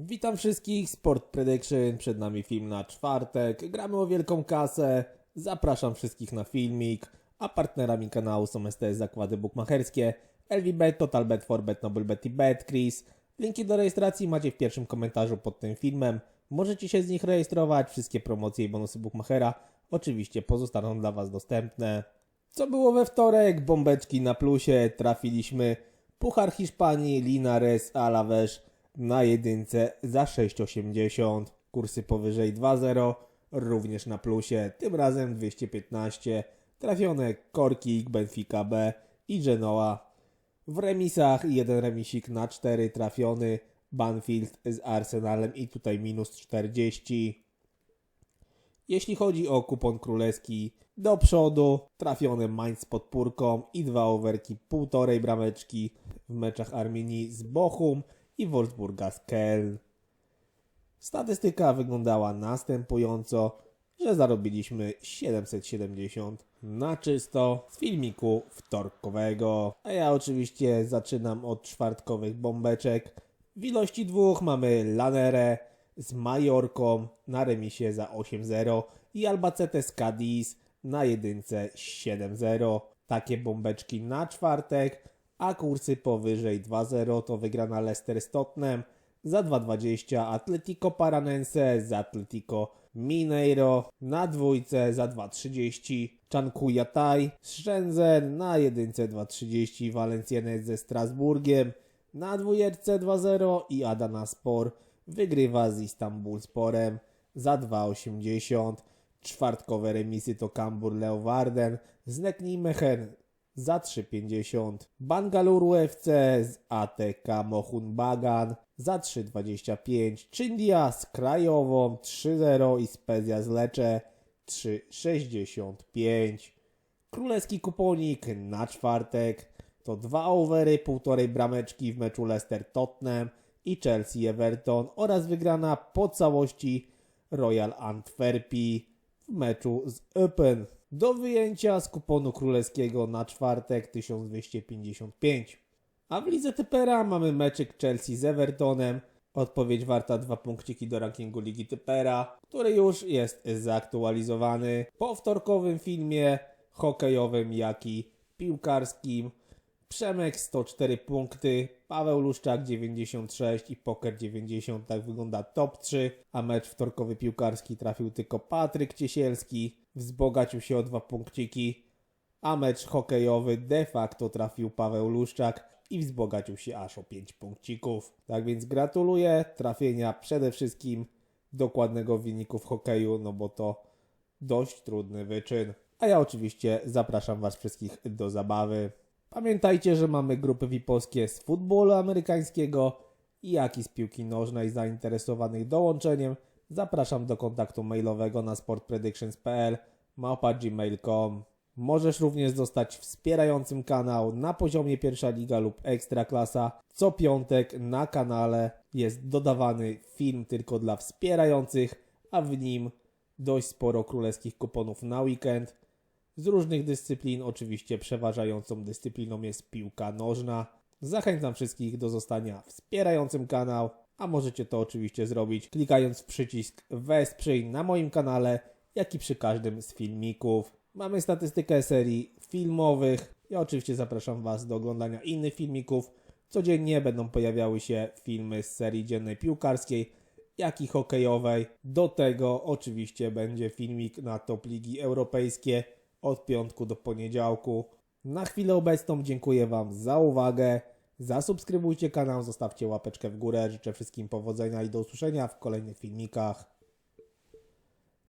Witam wszystkich, Sport Prediction, przed nami film na czwartek, gramy o wielką kasę, zapraszam wszystkich na filmik, a partnerami kanału są STS Zakłady Bukmacherskie, LVBet, TotalBet, Forbet, NobleBet i BetCris. Linki do rejestracji macie w pierwszym komentarzu pod tym filmem, możecie się z nich rejestrować, wszystkie promocje i bonusy Bookmachera oczywiście pozostaną dla Was dostępne. Co było we wtorek? Bombeczki na plusie, trafiliśmy. Puchar Hiszpanii, Linares, Alaves na jedynce za 6,80. Kursy powyżej 2,0 również na plusie, tym razem 215. Trafione Korkik, Benfica B i Genoa. W remisach jeden remisik na 4 trafiony Banfield z Arsenalem i tutaj minus 40. Jeśli chodzi o kupon królewski, do przodu trafione Mainz z podpórką i dwa overki półtorej brameczki w meczach Arminii z Bochum i Wolfsburga z Keln. Statystyka wyglądała następująco, że zarobiliśmy 770 na czysto z filmiku wtorkowego. A ja oczywiście zaczynam od czwartkowych bombeczek. W ilości dwóch mamy Lanerę z Majorką na remisie za 8-0 i Albacete z Cadiz na jedynce 7-0. Takie bombeczki na czwartek, a kursy powyżej 2-0 to wygrana Leicester z Tottenham za 2,20, Atletico Paranense z Atletico Mineiro na dwójce za 2,30, Chankuya Tai z Shenzhen na jedynce 2,30, Valenciennes ze Strasburgiem na dwójeczce 2-0 i Adana Spor wygrywa z Istanbul Sporem za 2,80. Czwartkowe remisy to Kambur Leeuwarden z Neknijmegen za 3,50. Bangalore FC z ATK Mohun Bagan za 3,25. Czyndia z Krajową 3,0 i Spezia z Lecze 3,65. Królewski kuponik na czwartek to dwa overy, półtorej brameczki w meczu Leicester-Tottenham i Chelsea-Everton oraz wygrana po całości Royal Antwerpii w meczu z Open. Do wyjęcia z kuponu królewskiego na czwartek 1255. A w lidze Typera mamy meczyk Chelsea z Evertonem. Odpowiedź warta dwa punkciki do rankingu Ligi Typera, który już jest zaktualizowany po wtorkowym filmie hokejowym, jak i piłkarskim. Przemek 104 punkty, Paweł Luszczak 96 i Poker 90. Tak wygląda top 3, a mecz wtorkowy piłkarski trafił tylko Patryk Ciesielski, wzbogacił się o dwa punkciki, a mecz hokejowy de facto trafił Paweł Luszczak i wzbogacił się aż o 5 punkcików. Tak więc gratuluję trafienia przede wszystkim dokładnego wyniku w hokeju, no bo to dość trudny wyczyn. A ja oczywiście zapraszam Was wszystkich do zabawy. Pamiętajcie, że mamy grupy VIP-owskie z futbolu amerykańskiego jak i z piłki nożnej zainteresowanych dołączeniem. Zapraszam do kontaktu mailowego na sportpredictions.pl małpa.gmail.com Możesz również zostać wspierającym kanał na poziomie pierwsza liga lub ekstraklasa. Co piątek na kanale jest dodawany film tylko dla wspierających, a w nim dość sporo królewskich kuponów na weekend. Z różnych dyscyplin, oczywiście przeważającą dyscypliną jest piłka nożna. Zachęcam wszystkich do zostania wspierającym kanał, a możecie to oczywiście zrobić klikając w przycisk Wesprzyj na moim kanale, jak i przy każdym z filmików. Mamy statystykę serii filmowych. Ja oczywiście zapraszam Was do oglądania innych filmików. Codziennie będą pojawiały się filmy z serii dziennej piłkarskiej, jak i hokejowej. Do tego oczywiście będzie filmik na top ligi europejskie od piątku do poniedziałku. Na chwilę obecną dziękuję Wam za uwagę. Zasubskrybujcie kanał, zostawcie łapeczkę w górę. Życzę wszystkim powodzenia i do usłyszenia w kolejnych filmikach.